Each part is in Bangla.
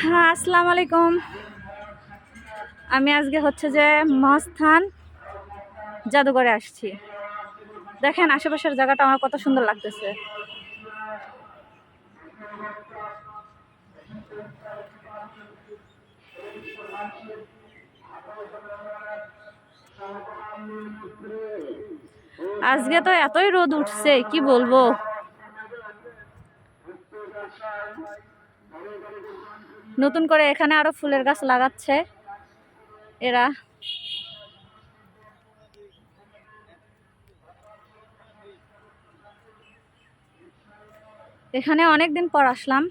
হ্যাঁ আসসালামু আলাইকুম। আমি আজকে হচ্ছে যে মহাস্থান জাদুঘরে আসছি। দেখেন, আশেপাশের জায়গাটা আমার কত সুন্দর লাগতেছে। আজকে তো এতই রোদ উঠছে, কি বলব? নতুন করে এখানে আরও ফুলের গাছ লাগাচ্ছে এরা। এখানে অনেক দিন পর আসলাম।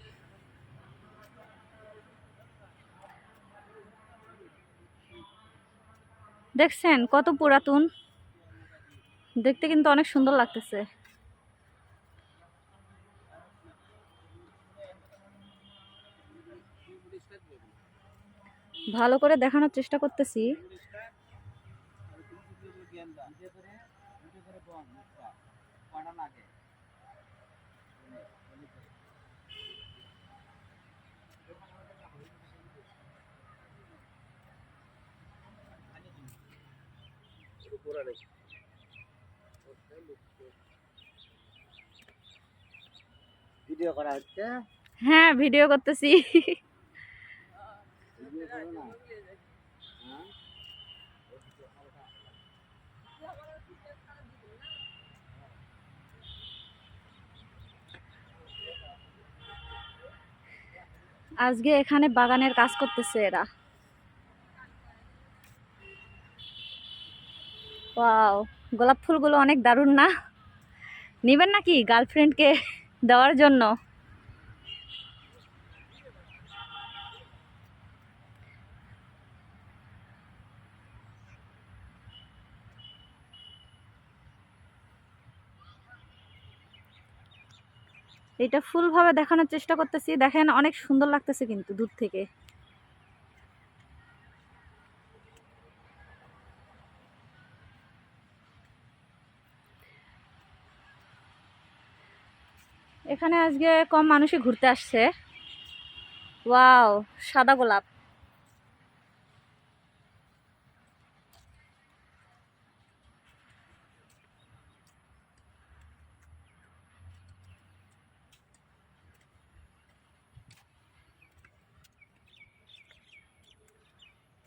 দেখছেন কত পুরাতন। দেখতে কিন্তু অনেক সুন্দর লাগতেছে। ভালো করে দেখানোর চেষ্টা করতেছি ভিডিও করা হচ্ছে হ্যাঁ ভিডিও করতেছি? আজকে এখানে বাগানের কাজ করতেছে এরা। ওয়াও, গোলাপ ফুলগুলো অনেক দারুণ না? নেবেন নাকি গার্লফ্রেন্ডকে দেওয়ার জন্য? এটা ফুলভাবে দেখানোর চেষ্টা করতেছি। দেখেন, অনেক সুন্দর লাগতেছে কিন্তু দূর থেকে। এখানে আজকে কম মানুষই ঘুরতে আসছে। ওয়াও, সাদা গোলাপ।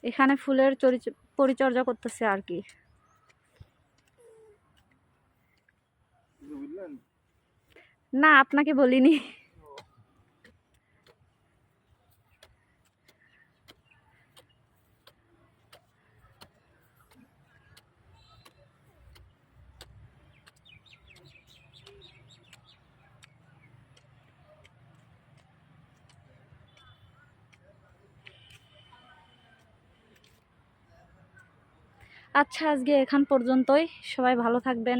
এখানে ফুলের পরিচর্যা করতেছে আর কি। না আপনাকে বলিনি। আচ্ছা আজকে এখান পর্যন্তই। সবাই ভালো থাকবেন।